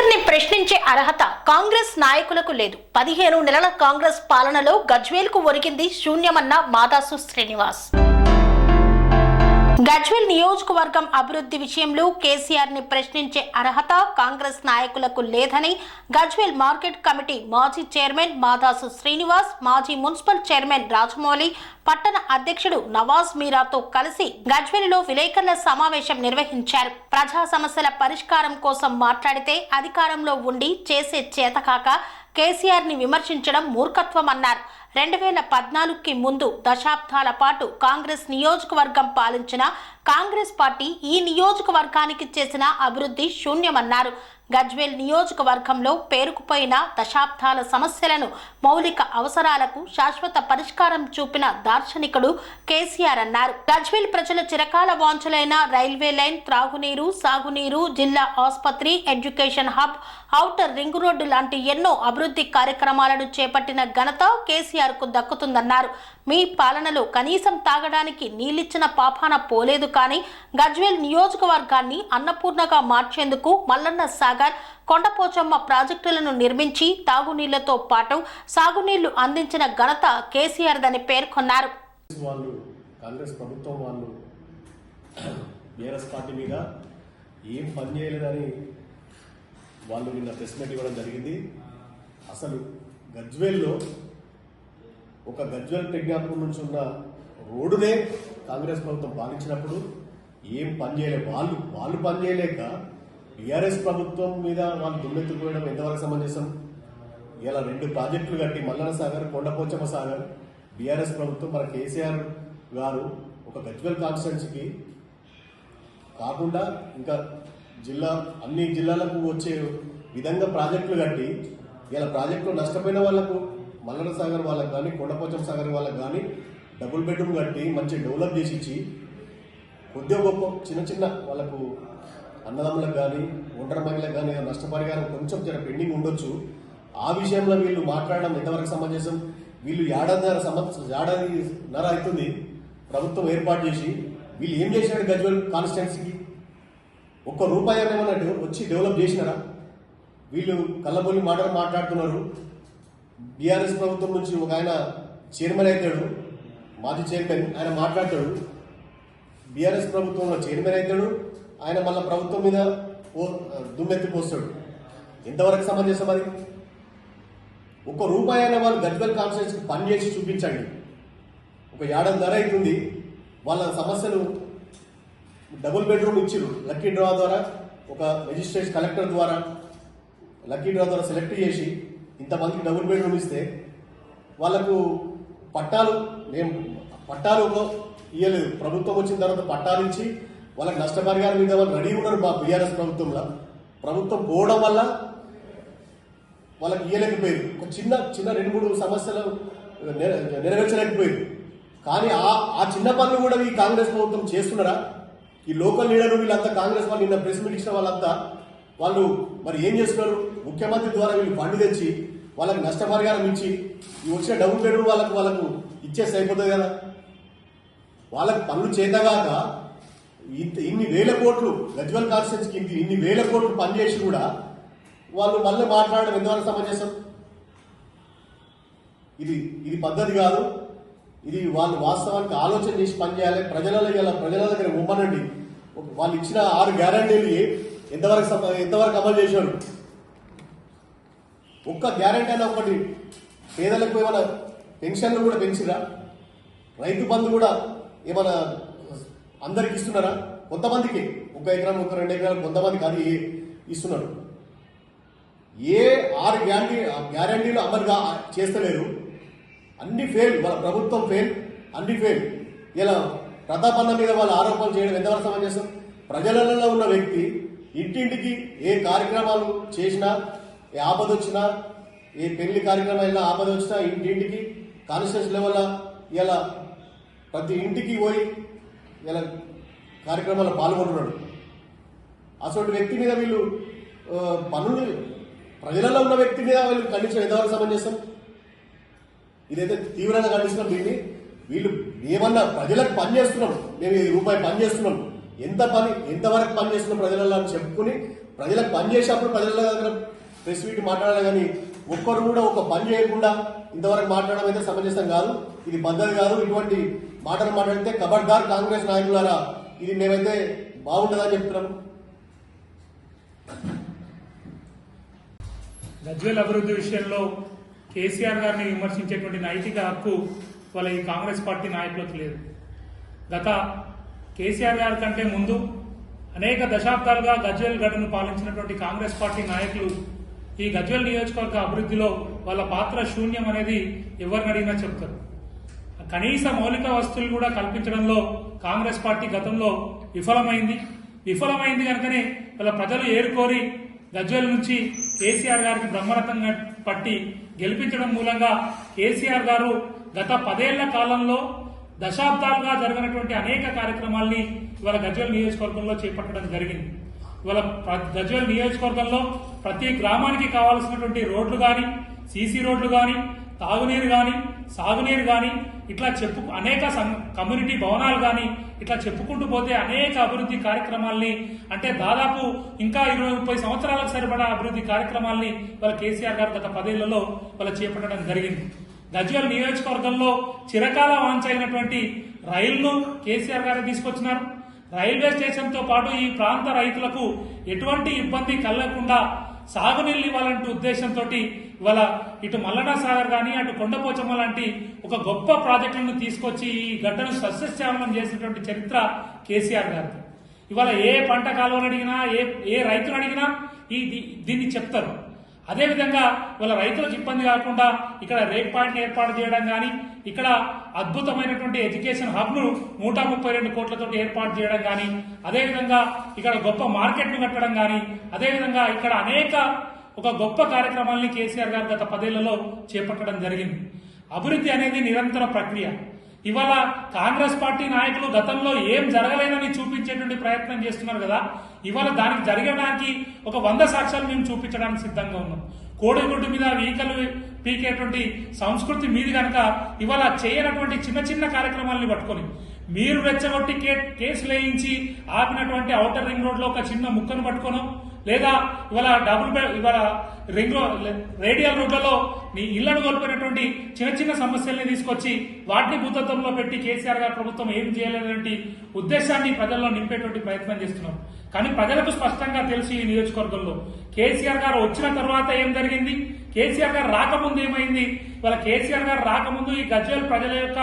కేసీఆర్ని ప్రశ్నించే అర్హత కాంగ్రెస్ నాయకులకు లేదు. పదిహేను నెలల కాంగ్రెస్ పాలనలో గజ్వేల్కు ఒరిగింది శూన్యమన్న మాదాసు శ్రీనివాస్. గజ్వేల్ నియోజకవర్గం అభివృద్ధి విషయంలో కేసీఆర్ని ప్రశ్నించే అర్హత కాంగ్రెస్ నాయకులకు లేదని గజ్వేల్ మార్కెట్ కమిటీ మాజీ చైర్మన్ మాదాసు శ్రీనివాస్ మాజీ మున్సిపల్ చైర్మన్ రాజమౌళి పట్టణ అధ్యక్షుడు నవాజ్ మీరాతో కలిసి గజ్వేల్లో విలేకరుల సమావేశం నిర్వహించారు. ప్రజా సమస్యల పరిష్కారం కోసం మాట్లాడితే అధికారంలో ఉండి చేసే చేతకాక కేసీఆర్ని విమర్శించడం మూర్ఖత్వం అన్నారు రెండు వేల పద్నాలుగుకి ముందు దశాబ్దాల పాటు కాంగ్రెస్ నియోజకవర్గం పాలించిన కాంగ్రెస్ పార్టీ ఈ నియోజకవర్గానికి చేసిన అభివృద్ధి శూన్యమన్నారు. గజ్వేల్ నియోజకవర్గంలో పేరుకుపోయిన దశాబ్దాల సమస్యలను మౌలిక అవసరాలకు శాశ్వత పరిష్కారం చూపిన దార్శనికుడు కేసీఆర్ అన్నారు. గజ్వేల్ ప్రజల చిరకాల వాంఛలైన రైల్వే లైన్ త్రాగునీరు సాగునీరు జిల్లా ఆసుపత్రి education hub outer ring road లాంటి ఎన్నో అభివృద్ధి కార్యక్రమాలను చేపట్టిన ఘనత కేసీఆర్కు దక్కుతుందన్నారు. మీ పాలనలో కనీసం తాగడానికి నీళ్ళిచ్చిన పాపాన పోలేదు కానీ గజ్వేల్ నియోజకవర్గాన్ని అన్నపూర్ణగా మార్చేందుకు మల్లన్న సాగర్ కొండపోచమ్మ ప్రాజెక్టులను నిర్మించి తాగునీళ్ళతో పాటు సాగునీళ్ళు అందించిన ఘనత కేసీఆర్దని పేర్కొన్నారు. కాంగ్రెస్ వాళ్ళు కాంగ్రెస్ ప్రభుత్వం వాళ్ళు బీఆర్ఎస్ పార్టీ మీద ఏం పని చేయలేదని వాళ్ళు నిన్న ప్రెస్ మీట్ ఇవ్వడం జరిగింది. అసలు గజ్వేల్లో ఒక గజ్వేల్ ప్రజ్ఞాపం నుంచి ఉన్న రోడ్డునే కాంగ్రెస్ ప్రభుత్వం పాలించినప్పుడు ఏం పని చేయలేదు వాళ్ళు వాళ్ళు పని చేయలేక బీఆర్ఎస్ ప్రభుత్వం మీద వాళ్ళు దుమ్మెత్తుకుపోయడం ఎంతవరకు సమంజసం? ఇలా రెండు ప్రాజెక్టులు కట్టి మల్లన సాగర్ కొండపోచమ్మ సాగర్ బీఆర్ఎస్ ప్రభుత్వం మన కేసీఆర్ గారు ఒక గజ్వెల్ కాన్స్టిట్యున్సీకి కాకుండా ఇంకా జిల్లా అన్ని జిల్లాలకు వచ్చే విధంగా ప్రాజెక్టులు కట్టి ఇలా ప్రాజెక్టులు నష్టపోయిన వాళ్ళకు మల్లన సాగర్ వాళ్ళకు కానీ కొండపోచమ్మ సాగర్ వాళ్ళకు కానీ డబుల్ బెడ్రూమ్ కట్టి మంచి డెవలప్ చేసి ఇచ్చి కొద్దిగా గొప్ప చిన్న చిన్న వాళ్ళకు అన్నదమ్ములకు కానీ ఒంటరి మహిళలకు కానీ నష్టపరిహారం కొంచెం జర పెండింగ్ ఉండొచ్చు. ఆ విషయంలో వీళ్ళు మాట్లాడడం ఎంతవరకు సమంజసం? వీళ్ళు ఏడాదిన్నర సంవత్సరం ఏడాదిన్నర అవుతుంది. ప్రభుత్వం ఏర్పాటు చేసి వీళ్ళు ఏం చేశారు గజ్వల్ కాన్స్టిట్యున్సీకి? ఒక్క రూపాయి ఏమైనా వచ్చి డెవలప్ చేసినారా? వీళ్ళు కళ్ళబొల్లి మాటలు మాట్లాడుతున్నారు. బీఆర్ఎస్ ప్రభుత్వం నుంచి ఒక ఆయన చైర్మన్ అవుతాడు. మాజీ చైర్మన్ ఆయన మాట్లాడతాడు. బీఆర్ఎస్ ప్రభుత్వంలో చైర్మన్ అవుతాడు ఆయన మళ్ళీ ప్రభుత్వం మీద పో- దుమ్మెత్తి పోస్తాడు. ఎంతవరకు సమంజసం అది ఒక్క రూపాయి అయినా వాళ్ళు గడ్వల్ కాన్ఫరెన్స్కి పని చేసి చూపించండి. ఒక ఏడాది ధర అవుతుంది. వాళ్ళ సమస్యలు డబుల్ బెడ్రూమ్ ఇచ్చారు లక్కీ డ్రా ద్వారా ఒక రిజిస్ట్రేషన్ కలెక్టర్ ద్వారా లక్కీ డ్రా ద్వారా సెలెక్ట్ చేసి ఇంతమందికి డబుల్ బెడ్రూమ్ ఇస్తే వాళ్ళకు పట్టాలు మేము పట్టాలు ఇవ్వలేదు ప్రభుత్వం వచ్చిన తర్వాత పట్టాలు ఇచ్చి వాళ్ళకి నష్టపరిహారం మీద వాళ్ళు రెడీ ఉన్నారు మా బీఆర్ఎస్ ప్రభుత్వంలో. ప్రభుత్వం పోవడం వల్ల వాళ్ళకి ఇవ్వలేకపోయింది ఒక చిన్న చిన్న రెండు మూడు సమస్యలు నెరవేర్చలేకపోయింది. కానీ ఆ ఆ చిన్న పనులు కూడా ఈ కాంగ్రెస్ ప్రభుత్వం చేస్తున్నారా? ఈ లోకల్ లీడర్లు వీళ్ళంతా కాంగ్రెస్ వాళ్ళు నిన్న ప్రెస్ మీట్ ఇచ్చిన వాళ్ళంతా వాళ్ళు మరి ఏం చేస్తున్నారు? ముఖ్యమంత్రి ద్వారా వీళ్ళు ఫండ్ తెచ్చి వాళ్ళకి నష్టపరిహారం ఇచ్చి ఈ వచ్చిన డబుల్ బెడ్రూమ్ వాళ్ళకు వాళ్ళకు ఇచ్చేస్తే అయిపోతుంది కదా. వాళ్ళకి పనులు చేతగాక ఇంత ఇన్ని వేల కోట్లు గజ్వల్ కాన్స్టెన్స్కి ఇంత ఇన్ని వేల కోట్లు పనిచేసి కూడా వాళ్ళు మళ్ళీ మాట్లాడడం ఎంతవరకు సమంజసం? ఇది ఇది పద్ధతి కాదు. ఇది వాళ్ళు వాస్తవానికి ఆలోచన చేసి పనిచేయాలి ప్రజల ఇలా ప్రజల దగ్గర ఉమ్మనండి. వాళ్ళు ఇచ్చిన ఆరు గ్యారంటీలు ఎంతవరకు ఎంతవరకు అమలు చేశారు? ఒక్క గ్యారంటీ అయినా ఒకటి పేదలకు ఏమైనా పెన్షన్లు కూడా పెంచిరా? రైతు బంధు కూడా ఏమైనా అందరికి ఇస్తున్నారా? కొంతమందికి. ఒక ఎకరం ఒక రెండు ఎకరాలు కొంతమందికి అది ఇస్తున్నారు. ఏ ఆరు గ్యారంటీ గ్యారంటీలు అమలుగా చేస్తలేరు. అన్ని ఫెయిల్ వాళ్ళ ప్రభుత్వం ఫెయిల్ అన్ని ఫెయిల్. ఇలా ప్రతాపన్న మీద వాళ్ళు ఆరోపణలు చేయడం ఎంతవరకు సమంజసం? ప్రజలలో ఉన్న వ్యక్తి ఇంటింటికి ఏ కార్యక్రమాలు చేసినా ఏ ఆపద వచ్చినా ఏ పెళ్ళి కార్యక్రమాలు ఆపద వచ్చినా ఇంటింటికి కాన్స్టిట్యూన్స్ లెవెల్ ఇలా ప్రతి ఇంటికి పోయి ఇలా కార్యక్రమాల్లో పాల్గొంటున్నాడు. అటువంటి వ్యక్తి మీద వీళ్ళు పనులు ప్రజలలో ఉన్న వ్యక్తి మీద వీళ్ళు ఖండించడం ఎంతవరకు సమంజసం? ఇదైతే తీవ్రంగా ఖండిస్తున్నాం దీన్ని. వీళ్ళు ఏమన్నా ప్రజలకు పని చేస్తున్నాం మేము ఈ రూపాయి పని చేస్తున్నాం ఎంత పని ఎంతవరకు పని చేస్తున్నాం ప్రజలలో అని చెప్పుకుని ప్రజలకు పని చేసేటప్పుడు ప్రజల దగ్గర ప్రెస్ మీట్ మాట్లాడాలి కానీ ఒక్కరు కూడా ఒక పని చేయకుండా ఇంతవరకు మాట్లాడడం అయితే సమంజసం కాదు. ఇది పద్ధతి కాదు. ఇటువంటి మాటలు మాట్లాడితే కబడ్దార్ కాంగ్రెస్ నాయకులారా ఇది మేమైతే బాగుంటుందని చెప్తున్నాం. గజ్వేల్ అభివృద్ధి విషయంలో కేసీఆర్ గారిని విమర్శించేటువంటి నైతిక హక్కు వాళ్ళ ఈ కాంగ్రెస్ పార్టీ నాయకులకు లేదు. గత కేసీఆర్ గారి కంటే ముందు అనేక దశాబ్దాలుగా గజ్వేల్ గడ్డను పాలించినటువంటి కాంగ్రెస్ పార్టీ నాయకులు ఈ గజ్వేల్ నియోజకవర్గ అభివృద్ధిలో వాళ్ళ పాత్ర శూన్యం అనేది ఎవరిని అడిగినా చెప్తారు. కనీస మౌలిక వస్తువులు కూడా కల్పించడంలో కాంగ్రెస్ పార్టీ గతంలో విఫలమైంది. విఫలమైంది కనుకనే వాళ్ళ ప్రజలు ఏరుకోరి గజ్వేల్ నుంచి కేసీఆర్ గారికి బ్రహ్మరథంగా పట్టి గెలిపించడం మూలంగా కేసీఆర్ గారు గత పదేళ్ళ కాలంలో దశాబ్దాలుగా జరిగినటువంటి అనేక కార్యక్రమాల్ని ఇవాళ గజ్వేల్ నియోజకవర్గంలో చేపట్టడం జరిగింది. ఇవాళ గజ్వేల్ నియోజకవర్గంలో ప్రతి గ్రామానికి కావాల్సినటువంటి రోడ్లు కానీ సీసీ రోడ్లు కానీ తాగునీరు కానీ సాగునీరు కానీ ఇట్లా చెప్పు అనేక సం- కమ్యూనిటీ భవనాలు కానీ ఇట్లా చెప్పుకుంటూ పోతే అనేక అభివృద్ధి కార్యక్రమాల్ని అంటే దాదాపు ఇంకా ఇరవై ముప్పై సంవత్సరాలకు సరిపడా అభివృద్ధి కార్యక్రమాల్ని వాళ్ళ కేసీఆర్ గారు గత పదేళ్ళలో వాళ్ళు చేపట్టడం జరిగింది. గజ్వేల్ నియోజకవర్గంలో చిరకాల వాంచైనటువంటి రైళ్ళు కేసీఆర్ గారు తీసుకొచ్చినారు. రైల్వే స్టేషన్తో పాటు ఈ ప్రాంత రైతులకు ఎటువంటి ఇబ్బంది కలగకుండా సాగునీళ్ళు ఇవ్వాలంటే ఉద్దేశంతో ఇవాళ ఇటు మల్లన్న సాగర్ కానీ అటు కొండపోచమ్మ లాంటి ఒక గొప్ప ప్రాజెక్టులను తీసుకొచ్చి ఈ గడ్డను సస్యశ్యామలం చేసినటువంటి చరిత్ర కేసీఆర్ గారిది. ఇవాళ ఏ పంట కాలువను అడిగినా ఏ ఏ రైతును అడిగినా ఈ దీన్ని చెప్తారు. అదేవిధంగా వాళ్ళ రైతులకు ఇబ్బంది కాకుండా ఇక్కడ రేక్ పాయింట్ ఏర్పాటు చేయడం కానీ ఇక్కడ అద్భుతమైనటువంటి ఎడ్యుకేషన్ హబ్ను నూట ముప్పై రెండు కోట్లతో ఏర్పాటు చేయడం కానీ అదేవిధంగా ఇక్కడ గొప్ప మార్కెట్ను కట్టడం కానీ అదేవిధంగా ఇక్కడ అనేక ఒక గొప్ప కార్యక్రమాల్ని కేసీఆర్ గారు గత పదేళ్ళలో చేపట్టడం జరిగింది. అభివృద్ధి అనేది నిరంతర ప్రక్రియ. ఇవాళ కాంగ్రెస్ పార్టీ నాయకులు గతంలో ఏం జరగలేదని చూపించేటువంటి ప్రయత్నం చేస్తున్నారు కదా ఇవాళ దానికి జరగడానికి ఒక వంద సాక్ష్యాలు మేము చూపించడానికి సిద్ధంగా ఉన్నాం. కోడిగుడ్డు మీద వీకలు పీకేటువంటి సంస్కృతి మీది కనుక ఇవాళ చేయనటువంటి చిన్న చిన్న కార్యక్రమాలని పట్టుకొని మీరు రెచ్చగొట్టి కేసు కేసులు వేయించి ఆపినటువంటి ఔటర్ రింగ్ రోడ్లో ఒక చిన్న ముక్కను పట్టుకోను లేదా ఇవాళ డబుల్ బెడ్ ఇవాళ రింగ్ రేడియల్ రోడ్లలో నీ ఇళ్ళను కోల్పోయినటువంటి చిన్న చిన్న సమస్యల్ని తీసుకొచ్చి వాటిని భూతత్వంలో పెట్టి కేసీఆర్ గారు ప్రభుత్వం ఏం చేయలేనటువంటి ఉద్దేశాన్ని ప్రజల్లో నింపేటువంటి ప్రయత్నం చేస్తున్నాం. కానీ ప్రజలకు స్పష్టంగా తెలుసు ఈ నియోజకవర్గంలో. కేసీఆర్ గారు వచ్చిన తర్వాత ఏం జరిగింది? కేసీఆర్ గారు రాకముందు ఏమైంది? ఇవాళ కేసీఆర్ గారు రాకముందు ఈ గజ్వేల్ ప్రజల యొక్క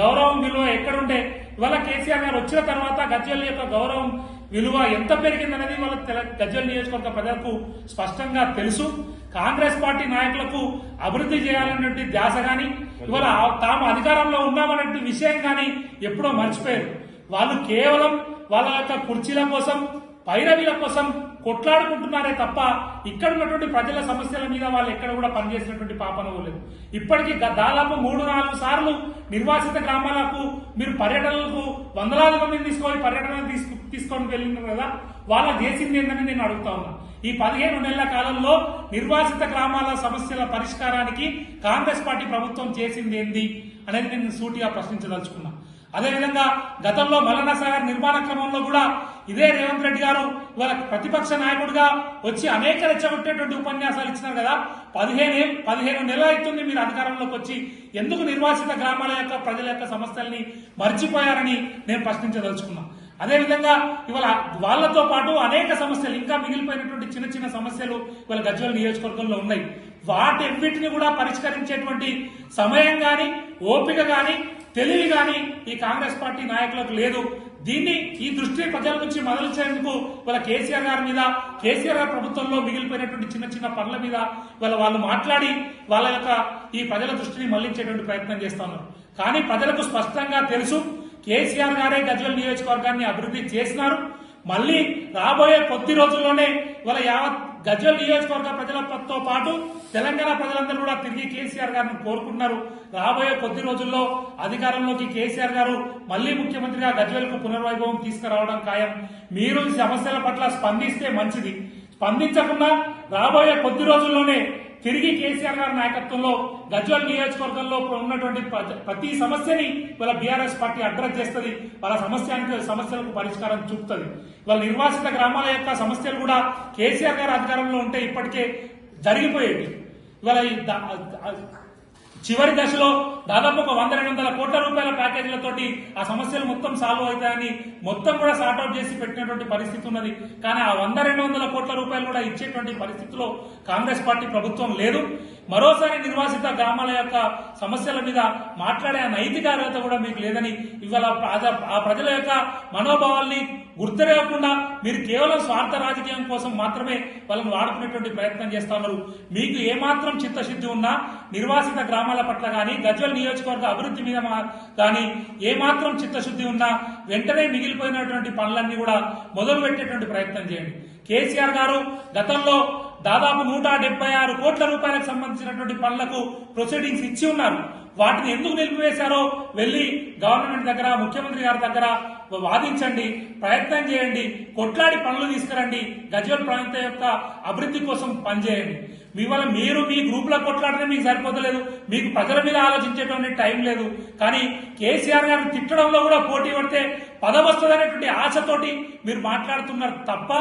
గౌరవం విలువ ఎక్కడుండే? ఇవాళ కేసీఆర్ గారు వచ్చిన తర్వాత గజ్వేల్ యొక్క గౌరవం విలువ ఎంత పెరిగిందనేది వాళ్ళ తెల- గజ్వేల్ నియోజకవర్గ ప్రజలకు స్పష్టంగా తెలుసు. కాంగ్రెస్ పార్టీ నాయకులకు అభివృద్ధి చేయాలన్నటువంటి ధ్యాస గాని ఇవాళ తాము అధికారంలో ఉన్నామన్నటువంటి విషయం కానీ ఎప్పుడో మర్చిపోయారు. వాళ్ళు కేవలం వాళ్ళ యొక్క కుర్చీల కోసం పైరవీల కోసం కొట్లాడుకుంటున్నారే తప్ప ఇక్కడ ఉన్నటువంటి ప్రజల సమస్యల మీద వాళ్ళు ఎక్కడ కూడా పనిచేసినటువంటి పాపన లేదు ఇప్పటికీ గ- దాదాపు మూడు నాలుగు సార్లు నిర్వాసిత గ్రామాలకు మీరు పర్యటనలకు వందలాది మందిని తీసుకొని పర్యటన తీసుకు తీసుకొని వెళ్ళినారు కదా? వాళ్ళ చేసింది ఏంటని నేను అడుగుతా ఉన్నా. ఈ పదిహేను నెలల కాలంలో నిర్వాసిత గ్రామాల సమస్యల పరిష్కారానికి కాంగ్రెస్ పార్టీ ప్రభుత్వం చేసింది ఏంది అనేది నేను సూటిగా ప్రశ్నించదలుచుకున్నా. అదేవిధంగా గతంలో మల్లన్న సాగర్ నిర్మాణ క్రమంలో కూడా ఇదే రేవంత్ రెడ్డి గారు ఇవాళ ప్రతిపక్ష నాయకుడిగా వచ్చి అనేక రెచ్చగొట్టేటువంటి ఉపన్యాసాలు ఇచ్చినారు కదా. పదిహేను పదిహేను నెలలు అవుతుంది మీరు అధికారంలోకి వచ్చి ఎందుకు నిర్వాసిత గ్రామాల యొక్క ప్రజల యొక్క సమస్యల్ని మర్చిపోయారని నేను ప్రశ్నించదలుచుకున్నాను అదేవిధంగా ఇవాళ వాళ్ళతో పాటు అనేక సమస్యలు ఇంకా మిగిలిపోయినటువంటి చిన్న చిన్న సమస్యలు ఇవాళ గజ్వల్ నియోజకవర్గంలో ఉన్నాయి. వాటి ఎన్నిటిని కూడా పరిష్కరించేటువంటి సమయం కానీ ఓపిక కానీ తెలివి కానీ ఈ కాంగ్రెస్ పార్టీ నాయకులకు లేదు. దీన్ని ఈ దృష్టిని ప్రజల నుంచి మదల్చేందుకు వాళ్ళ కేసీఆర్ గారి మీద కేసీఆర్ గారి ప్రభుత్వంలో మిగిలిపోయినటువంటి చిన్న చిన్న పనుల మీద వాళ్ళ వాళ్ళు మాట్లాడి వాళ్ళ యొక్క ఈ ప్రజల దృష్టిని మళ్ళించేటువంటి ప్రయత్నం చేస్తాను కానీ ప్రజలకు స్పష్టంగా తెలుసు కేసీఆర్ గారే గజ్వల్ నియోజకవర్గాన్ని అభివృద్ధి చేసినారు. మళ్ళీ రాబోయే కొద్ది రోజుల్లోనే వాళ్ళ యావత్ గజ్వల్ నియోజకవర్గ ప్రజలతో పాటు తెలంగాణ ప్రజలందరూ కూడా తిరిగి కేసీఆర్ గారిని కోరుకుంటున్నారు. రాబోయే కొద్ది రోజుల్లో అధికారంలోకి కేసీఆర్ గారు మళ్ళీ ముఖ్యమంత్రిగా గజ్వెల్కు పునర్వైభవం తీసుకురావడం ఖాయం. మీరు ఈ సమస్యల పట్ల స్పందిస్తే మంచిది. స్పందించకుండా రాబోయే కొద్ది రోజుల్లోనే తిరిగి కేసీఆర్ గారి నాయకత్వంలో గజ్వల్ నియోజకవర్గంలో ఉన్నటువంటి ప్రతి- ప్రతి సమస్యని వాళ్ళ బీఆర్ఎస్ పార్టీ అడ్రస్ చేస్తుంది. వాళ్ళ సమస్యానికి సమస్యలకు పరిష్కారం చూపుతుంది. వాళ్ళ నిర్వాసిత గ్రామాల యొక్క సమస్యలు కూడా కేసీఆర్ గారి అధికారంలో ఉంటే ఇప్పటికే జరిగిపోయేవి. ఇవాళ చివరి దశలో దాదాపు ఒక వంద రెండు వందల కోట్ల రూపాయల ప్యాకేజీలతోటి ఆ సమస్యలు మొత్తం సాల్వ్ అవుతాయని మొత్తం కూడా సార్ట్అవుట్ చేసి పెట్టినటువంటి పరిస్థితి ఉన్నది. కానీ ఆ వంద రెండు వందల కోట్ల రూపాయలు కూడా ఇచ్చేటువంటి పరిస్థితిలో కాంగ్రెస్ పార్టీ ప్రభుత్వం లేదు. మరోసారి నిర్వాసిత గ్రామాల యొక్క సమస్యల మీద మాట్లాడే నైతిక అర్హత కూడా మీకు లేదని ఇవాళ ఆ ప్రజల యొక్క మనోభావాల్ని గుర్తులేకుండా మీరు కేవలం స్వార్థ రాజకీయం కోసం మాత్రమే వాళ్ళని వాడుకునేటువంటి ప్రయత్నం చేస్తా ఉన్నారు. మీకు ఏమాత్రం చిత్తశుద్ధి ఉన్నా నిర్వాసిత గ్రామాల పట్ల కానీ గజ్వల్ నియోజకవర్గ అభివృద్ధి మీద మా- కానీ ఏమాత్రం చిత్తశుద్ధి ఉన్నా వెంటనే మిగిలిపోయినటువంటి పనులన్నీ కూడా మొదలు పెట్టేటువంటి ప్రయత్నం చేయండి. కేసీఆర్ గారు గతంలో దాదాపు నూట డెబ్బై ఆరు కోట్ల రూపాయలకు సంబంధించినటువంటి పనులకు ప్రొసీడింగ్స్ ఇచ్చి ఉన్నారు. వాటిని ఎందుకు నిలిపివేశారో వెళ్ళి గవర్నమెంట్ దగ్గర ముఖ్యమంత్రి గారి దగ్గర వాదించండి ప్రయత్నం చేయండి కొట్లాడి పనులు తీసుకురండి గజ్వల్ ప్రాంతం యొక్క అభివృద్ధి కోసం పనిచేయండి. మీ వల్ల మీరు మీ గ్రూప్లో కొట్లాడితే మీకు సరిపోతలేదు. మీకు ప్రజల మీద ఆలోచించేటువంటి టైం లేదు. కానీ కేసీఆర్ గారిని తిట్టడంలో కూడా పోటీ పడితే పదవి వస్తుందనేటువంటి ఆశతోటి మీరు మాట్లాడుతున్నారు తప్ప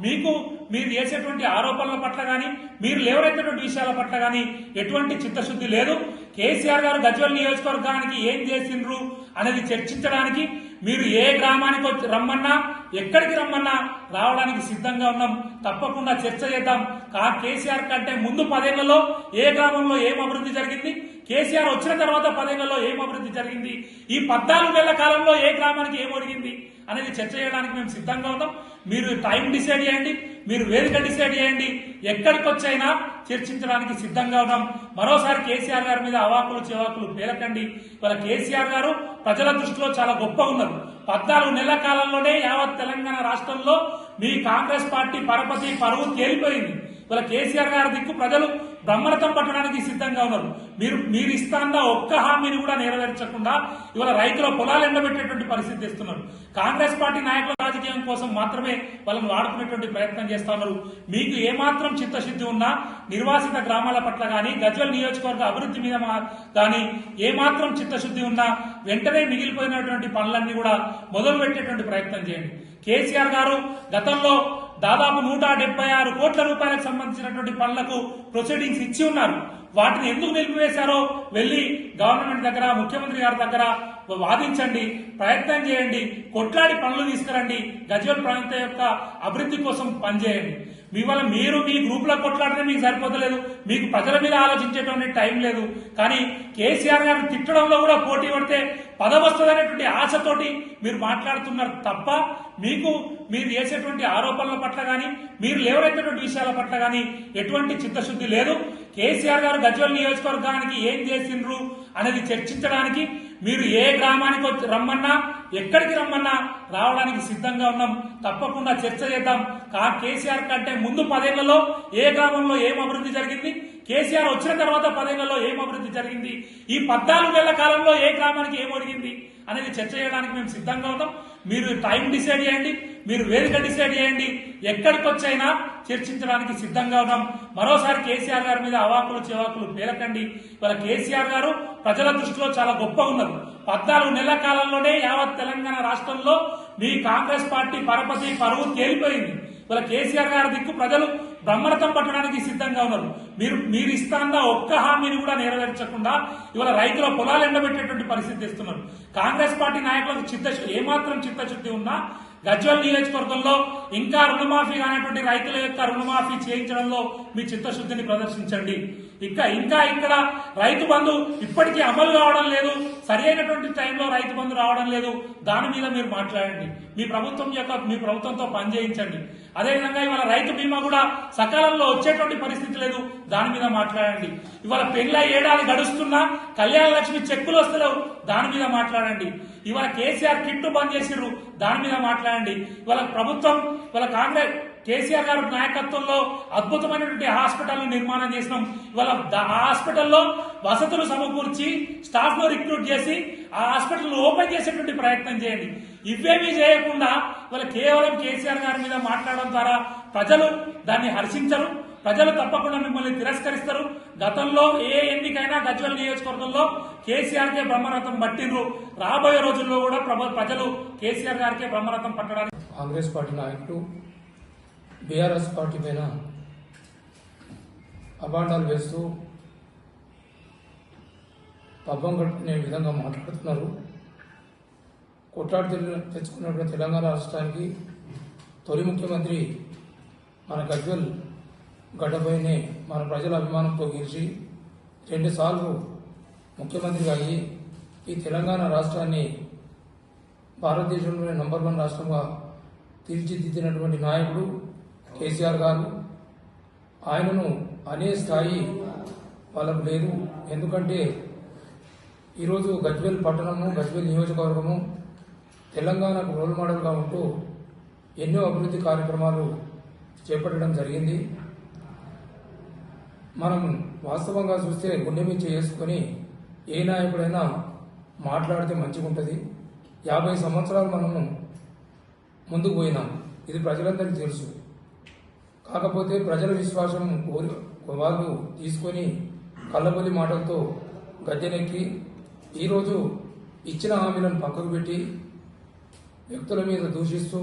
మీకు మీరు చేసేటువంటి ఆరోపణల పట్ల కానీ మీరు లేవనెత్తటువంటి విషయాల పట్ల కానీ ఎటువంటి చిత్తశుద్ధి లేదు. కేసీఆర్ గారు గజ్వల్ నియోజకవర్గానికి ఏం చేసిండ్రు అనేది చర్చించడానికి మీరు ఏ గ్రామానికి వచ్చి రమ్మన్నా ఎక్కడికి రమ్మన్నా రావడానికి సిద్ధంగా ఉన్నాం. తప్పకుండా చర్చ చేద్దాం. కా కేసీఆర్ కంటే ముందు పదేళ్ళలో ఏ గ్రామంలో ఏం అభివృద్ధి జరిగింది? కేసీఆర్ వచ్చిన తర్వాత పదేళ్ళలో ఏం అభివృద్ధి జరిగింది? ఈ పద్నాలుగు నెలల కాలంలో ఏ గ్రామానికి ఏం ఒరిగింది అనేది చర్చ చేయడానికి మేము సిద్ధంగా ఉన్నాం. మీరు టైం డిసైడ్ చేయండి. మీరు వేదిక డిసైడ్ చేయండి. ఎక్కడికి వచ్చైనా చర్చించడానికి సిద్ధంగా ఉన్నాం. మరోసారి కేసీఆర్ గారి మీద అవాకులు చివాకులు పేరకండి ఇవాళ కేసీఆర్ గారు ప్రజల దృష్టిలో చాలా గొప్ప ఉన్నారు. పద్నాలుగు నెలల కాలంలోనే యావత్ తెలంగాణ రాష్ట్రంలో మీ కాంగ్రెస్ పార్టీ పరపతి పరువు తేలిపోయింది. ఇలా కేసీఆర్ గారి దిక్కు ప్రజలు బ్రహ్మరథం పట్టడానికి సిద్ధంగా ఉన్నారు. మీరు మీరు ఇస్తాన్న ఒక్క హామీని కూడా నెరవేర్చకుండా ఇవాళ రైతుల పొలాలు ఎండబెట్టేటువంటి పరిస్థితి ఇస్తున్నారు కాంగ్రెస్ పార్టీ నాయకుల రాజకీయం కోసం మాత్రమే వాళ్ళని వాడుకునేటువంటి ప్రయత్నం చేస్తా ఉన్నారు. మీకు ఏమాత్రం చిత్తశుద్ధి ఉన్నా నిర్వాసిత గ్రామాల పట్ల కానీ గజ్వల్ నియోజకవర్గ అభివృద్ధి మీద మా- కానీ ఏమాత్రం చిత్తశుద్ధి ఉన్నా వెంటనే మిగిలిపోయినటువంటి పనులన్నీ కూడా మొదలు పెట్టేటువంటి ప్రయత్నం చేయండి. కేసీఆర్ గారు గతంలో దాదాపు నూట డెబ్బై ఆరు కోట్ల రూపాయలకు సంబంధించినటువంటి పనులకు ప్రొసీడింగ్స్ ఇచ్చి ఉన్నారు. వాటిని ఎందుకు నిలిపివేశారో వెళ్ళి గవర్నమెంట్ దగ్గర ముఖ్యమంత్రి గారి దగ్గర వాదించండి ప్రయత్నం చేయండి కొట్లాడి పనులు తీసుకురండి గజ్వల్ ప్రాంతం యొక్క అభివృద్ధి కోసం పనిచేయండి. మీ వల్ల మీరు మీ గ్రూప్లో కొట్లాడితే మీకు సరిపోతలేదు. మీకు ప్రజల మీద ఆలోచించేటువంటి టైం లేదు. కానీ కేసీఆర్ గారిని తిట్టడంలో కూడా పోటీ పడితే పదం వస్తుందనేటువంటి ఆశతోటి మీరు మాట్లాడుతున్నారు తప్ప మీకు మీరు చేసేటువంటి ఆరోపణల పట్ల కానీ మీరు లేవనెత్తటువంటి విషయాల పట్ల కానీ ఎటువంటి చిత్తశుద్ధి లేదు. కేసీఆర్ గారు గజ్వల్ నియోజకవర్గానికి ఏం చేసిండ్రు అనేది చర్చించడానికి మీరు ఏ గ్రామానికి వచ్చి రమ్మన్నా ఎక్కడికి రమ్మన్నా రావడానికి సిద్ధంగా ఉన్నాం. తప్పకుండా చర్చ చేద్దాం. కా కేసీఆర్ కంటే ముందు పదేళ్ళలో ఏ గ్రామంలో ఏం అభివృద్ధి జరిగింది? కేసీఆర్ వచ్చిన తర్వాత పదేళ్ళలో ఏం అభివృద్ధి జరిగింది? ఈ పద్నాలుగు నెలల కాలంలో ఏ గ్రామానికి ఏం ఒరిగింది? అనేది చర్చ చేయడానికి మేము సిద్ధంగా ఉన్నాం. మీరు టైం డిసైడ్ చేయండి మీరు వేదిక డిసైడ్ చేయండి ఎక్కడికి వచ్చైనా చర్చించడానికి సిద్ధంగా ఉన్నాం. మరోసారి కేసీఆర్ గారి మీద అవాకులు చివాకులు పేరకండి ఇవాళ కేసీఆర్ గారు ప్రజల దృష్టిలో చాలా గొప్ప ఉన్నారు. పద్నాలుగు నెలల కాలంలోనే యావత్ తెలంగాణ రాష్ట్రంలో మీ కాంగ్రెస్ పార్టీ పరపతి పరువు తేలిపోయింది. ఇవాళ కేసీఆర్ గారి దిక్కు ప్రజలు బ్రహ్మరథం పట్టడానికి సిద్ధంగా ఉన్నారు. మీరు మీరు ఇస్తాన్న ఒక్క హామీని కూడా నెరవేర్చకుండా ఇవాళ రైతుల పొలాలు ఎండబెట్టేటువంటి పరిస్థితి ఇస్తున్నారు కాంగ్రెస్ పార్టీ నాయకులకు చిత్తశుద్ధి ఏమాత్రం చిత్తశుద్ధి ఉన్నా గజ్వల్ నియోజకవర్గంలో ఇంకా రుణమాఫీ కానటువంటి రైతుల యొక్క రుణమాఫీ చేయించడంలో మీ చిత్తశుద్ధిని ప్రదర్శించండి. ఇంకా ఇంకా ఇక్కడ రైతు బంధు ఇప్పటికీ అమలు కావడం లేదు. సరి అయినటువంటి టైంలో రైతు బంధు రావడం లేదు. దాని మీద మీరు మాట్లాడండి. మీ ప్రభుత్వం యొక్క మీ ప్రభుత్వంతో పనిచేయించండి. అదేవిధంగా ఇవాళ రైతు బీమా కూడా సకాలంలో వచ్చేటువంటి పరిస్థితి లేదు. దాని మీద మాట్లాడండి. ఇవాళ పెళ్ళ ఏడాది గడుస్తున్నా కళ్యాణ లక్ష్మి చెక్కులు వస్తలేవు. దాని మీద మాట్లాడండి. ఇవాళ కేసీఆర్ కిట్టు బంద్ చేసిర్రు. దాని మీద మాట్లాడండి. ఇవాళ ప్రభుత్వం ఇవాళ కాంగ్రెస్ కేసీఆర్ గారి నాయకత్వంలో అద్భుతమైనటువంటి హాస్పిటల్ నిర్మాణం చేసినాం. ఇవాళ ఆ హాస్పిటల్లో వసతులు సమకూర్చి స్టాఫ్ను రిక్రూట్ చేసి ఆ హాస్పిటల్ ఓపెన్ చేసేటువంటి ప్రయత్నం చేయండి. ఇవేమీ చేయకుండా ఇవాళ కేవలం కేసీఆర్ గారి మీద మాట్లాడడం ద్వారా ప్రజలు దాన్ని హర్షించరు. ప్రజలు తప్పకుండా మిమ్మల్ని తిరస్కరిస్తారు. గతంలో ఏ ఎన్నికైనా గజ్వల్ నియోజకవర్గంలో కేసీఆర్ కే బ్రహ్మరథం పట్టిండ్రు. రాబోయే రోజుల్లో కూడా ప్రజలు కేసీఆర్ గారికే బ్రహ్మరథం పట్టడానికి కాంగ్రెస్ పార్టీ నాయకుడు బీఆర్ఎస్ పార్టీ పైన అభాండాలు వేస్తూ పబ్బం కట్టుకునే విధంగా మాట్లాడుతున్నారు. కొట్లాడి తెచ్చుకున్నటువంటి తెలంగాణ రాష్ట్రానికి తొలి ముఖ్యమంత్రి మన గజ్వెల్ గడ్డపైనే మన ప్రజల అభిమానంతో గెలిచి రెండుసార్లు ముఖ్యమంత్రిగా అయ్యి ఈ తెలంగాణ రాష్ట్రాన్ని భారతదేశంలోనే నంబర్ వన్ రాష్ట్రంగా తీర్చిదిద్దినటువంటి నాయకుడు కేసీఆర్ గారు ఆయనను అనే స్థాయి వాళ్ళకు లేదు. ఎందుకంటే ఈరోజు గజ్వేల్ పట్టణము గజ్వేల్ నియోజకవర్గము తెలంగాణకు రోల్ మోడల్గా ఉంటూ ఎన్నో అభివృద్ధి కార్యక్రమాలు చేపట్టడం జరిగింది. మనం వాస్తవంగా చూస్తే గుండె మీద చేసుకొని ఏ నాయకుడైనా మాట్లాడితే మంచిగా ఉంటుంది యాభై సంవత్సరాలు మనము ముందుకు పోయినాం. ఇది ప్రజలందరికీ తెలుసు. కాకపోతే ప్రజల విశ్వాసం కోరి వాళ్ళు తీసుకొని కళ్ళబొల్లి మాటలతో గద్దెనెక్కి ఈరోజు ఇచ్చిన హామీలను పక్కకు పెట్టి వ్యక్తుల మీద దూషిస్తూ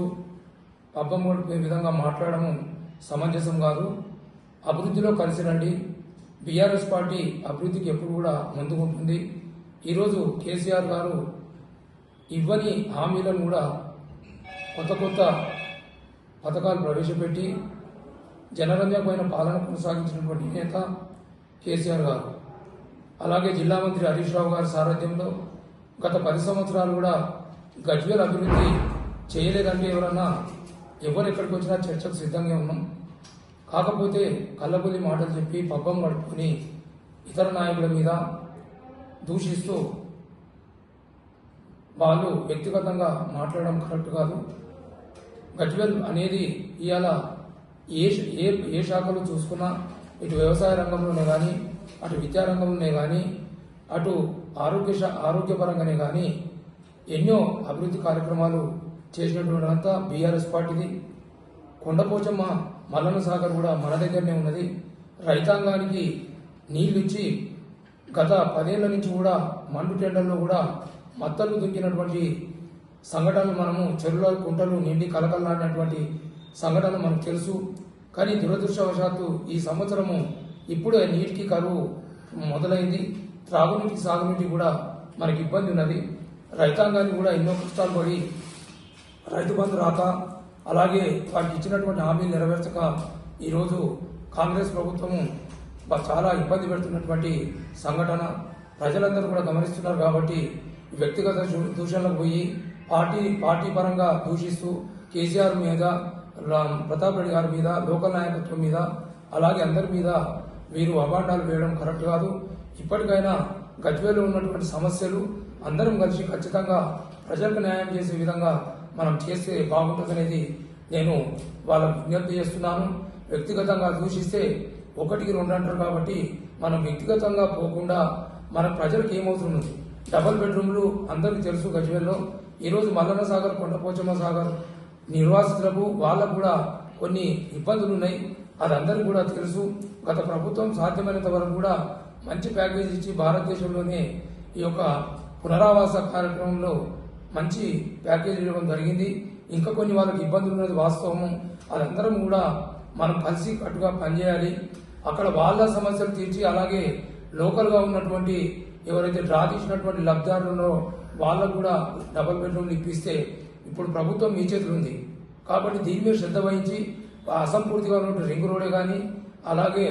పబ్బం గడిపే విధంగా మాట్లాడడం సమంజసం కాదు. అభివృద్ధిలో కలిసి రండి. బీఆర్ఎస్ పార్టీ అభివృద్ధికి ఎప్పుడు కూడా ముందుకుంటుంది ఈరోజు కేసీఆర్ గారు ఇవ్వని హామీలను కూడా కొత్త కొత్త పథకాలు ప్రవేశపెట్టి జనరంజకమైన పాలన కొనసాగించినటువంటి నేత కేసీఆర్ గారు. అలాగే జిల్లా మంత్రి హరీష్ రావు గారి సారథ్యంలో గత పది సంవత్సరాలు కూడా గజ్వేల్ అభివృద్ధి చేయలేదంటే ఎవరన్నా ఎవరు ఎక్కడికి వచ్చినా చర్చకు సిద్ధంగా ఉన్నాం. కాకపోతే కళ్ళబుల్లి మాటలు చెప్పి పబ్బం గడుపుకుని ఇతర నాయకుల మీద దూషిస్తూ వాళ్ళు వ్యక్తిగతంగా మాట్లాడడం కరెక్ట్ కాదు. గజ్వెల్ అనేది ఇవాళ ఏ ఏ ఏ శాఖలో చూసుకున్నా ఇటు వ్యవసాయ రంగంలోనే కానీ అటు విద్యారంగంలోనే కానీ అటు ఆరోగ్య ఆరోగ్యపరంగానే కానీ ఎన్నో అభివృద్ధి కార్యక్రమాలు చేసినటువంటి అంతా బీఆర్ఎస్ పార్టీది. కొండపోచమ్మ మల్లన్న సాగర్ కూడా మన దగ్గరనే ఉన్నది. రైతాంగానికి నీళ్ళు ఇచ్చి గత పదేళ్ళ నుంచి కూడా మండు టెండర్లో కూడా మత్తలు దుంకినటువంటి సంఘటనలు మనము చెరువుల కుంటలు నిండి కలకలాడినటువంటి సంఘటన మనకు తెలుసు. కానీ దురదృష్టవశాత్తు ఈ సంవత్సరము ఇప్పుడే నీటికి కరువు మొదలైంది. త్రాగునీటి సాగునీటి కూడా మనకి ఇబ్బంది ఉన్నది. రైతాంగాన్ని కూడా ఎన్నో కష్టాలు పడి రైతు బంధు రాక అలాగే వారికి ఇచ్చినటువంటి హామీలు నెరవేర్చక ఈరోజు కాంగ్రెస్ ప్రభుత్వము చాలా ఇబ్బంది పెడుతున్నటువంటి సంఘటన. ప్రజలందరూ కూడా గమనిస్తున్నారు కాబట్టి వ్యక్తిగత దూషణలకు పోయి పార్టీ పార్టీ పరంగా దూషిస్తూ కేసీఆర్ మీద ప్రతాప్ రెడ్డి గారి మీద లోకల్ నాయకత్వం మీద అలాగే అందరి మీద వీరు అభాండాలు వేయడం కరెక్ట్ కాదు. ఇప్పటికైనా గజ్వేలో ఉన్నటువంటి సమస్యలు అందరం కలిసి ఖచ్చితంగా ప్రజలకు న్యాయం చేసే విధంగా మనం చేస్తే బాగుంటుందనేది నేను వాళ్ళకు విజ్ఞప్తి చేస్తున్నాను. వ్యక్తిగతంగా దూషిస్తే ఒకటికి రెండు అంటారు కాబట్టి మనం వ్యక్తిగతంగా పోకుండా మన ప్రజలకు ఏమవుతున్నది డబల్ బెడ్రూమ్లు అందరికీ తెలుసు గజ్వేల్లో. ఈరోజు మల్లన్న సాగర్ కొండపోచమ్మ సాగర్ నిర్వాసితులకు వాళ్ళకు కూడా కొన్ని ఇబ్బందులు ఉన్నాయి. అది అందరికీ కూడా తెలుసు. గత ప్రభుత్వం సాధ్యమైనంత వరకు కూడా మంచి ప్యాకేజ్ ఇచ్చి భారతదేశంలోనే ఈ యొక్క పునరావాస కార్యక్రమంలో మంచి ప్యాకేజ్ ఇవ్వడం జరిగింది. ఇంకా కొన్ని వాళ్ళకి ఇబ్బందులు ఉన్నది వాస్తవము. అదందరం కూడా మనం కలిసి కట్టుగా పనిచేయాలి. అక్కడ వాళ్ళ సమస్యలు తీర్చి అలాగే లోకల్గా ఉన్నటువంటి ఎవరైతే డ్రా తీసినటువంటి లబ్ధిదారులలో వాళ్ళకు కూడా డబుల్ బెడ్రూమ్లు ఇప్పిస్తే ఇప్పుడు ప్రభుత్వం మీ చేతులు ఉంది. కాబట్టి దీని మీద శ్రద్ధ వహించి అసంపూర్తిగా ఉన్నటువంటి రింగ్ రోడే కానీ అలాగే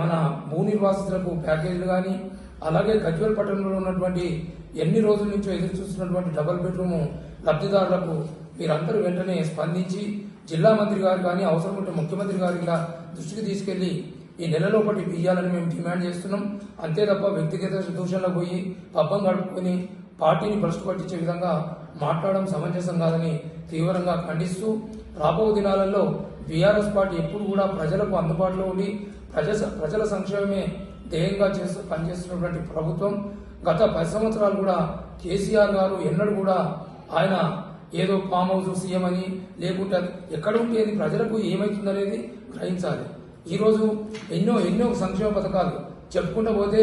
మన భూ నిర్వాసితులకు ప్యాకేజీలు కానీ అలాగే గజ్వల్ పట్టణంలో ఉన్నటువంటి ఎన్ని రోజుల నుంచో ఎదురు చూస్తున్నటువంటి డబుల్ బెడ్రూమ్ లబ్ధిదారులకు మీరందరూ వెంటనే స్పందించి జిల్లా మంత్రి గారు కానీ అవసరం ఉంటే ముఖ్యమంత్రి గారు ఇలా దృష్టికి తీసుకెళ్ళి ఈ నెలలోపటి ఇయ్యాలని మేము డిమాండ్ చేస్తున్నాం. అంతే తప్ప వ్యక్తిగత దూషణలకు పోయి పబ్బం గడుపుకొని పార్టీని భ్రష్టు పట్టించే విధంగా మాట్లాడడం సమంజసం కాదని తీవ్రంగా ఖండిస్తూ రాబో దినాలలో బీఆర్ఎస్ పార్టీ ఎప్పుడు కూడా ప్రజలకు అందుబాటులో ఉండి ప్రజ ప్రజల సంక్షేమమే ధ్యేయంగా చేస్తూ పనిచేస్తున్నటువంటి ప్రభుత్వం గత పది సంవత్సరాలు కూడా కేసీఆర్ గారు ఎన్నడూ కూడా ఆయన ఏదో ఫామ్ హౌస్ సీఎం అని లేకుంటే ఎక్కడ ఉండేది ప్రజలకు ఏమవుతుందనేది గ్రహించాలి. ఈరోజు ఎన్నో ఎన్నో సంక్షేమ పథకాలు చెప్పుకుంటూ పోతే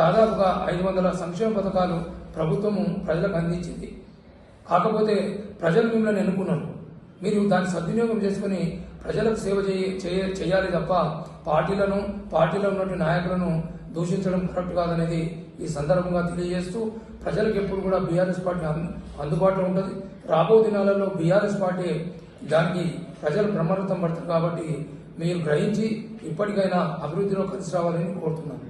దాదాపుగా ఐదు వందల సంక్షేమ పథకాలు ప్రభుత్వము ప్రజలకు అందించింది. కాకపోతే ప్రజలు మిమ్మల్ని ఎన్నుకున్నాను మీరు దాన్ని సద్వినియోగం చేసుకుని ప్రజలకు సేవ చేయ- చేయ- చేయాలి తప్ప పార్టీలను పార్టీలో ఉన్నటువంటి నాయకులను దూషించడం కరెక్ట్ కాదనేది ఈ సందర్భంగా తెలియజేస్తూ ప్రజలకు ఎప్పుడు కూడా బీఆర్ఎస్ పార్టీ అందుబాటులో ఉంటుంది. రాబో దినాలలో బీఆర్ఎస్ పార్టీ దానికి ప్రజలు బ్రహ్మరథం పడతారు కాబట్టి మీరు గ్రహించి ఇప్పటికైనా అభివృద్ధిలో కలిసి రావాలని కోరుతున్నాను.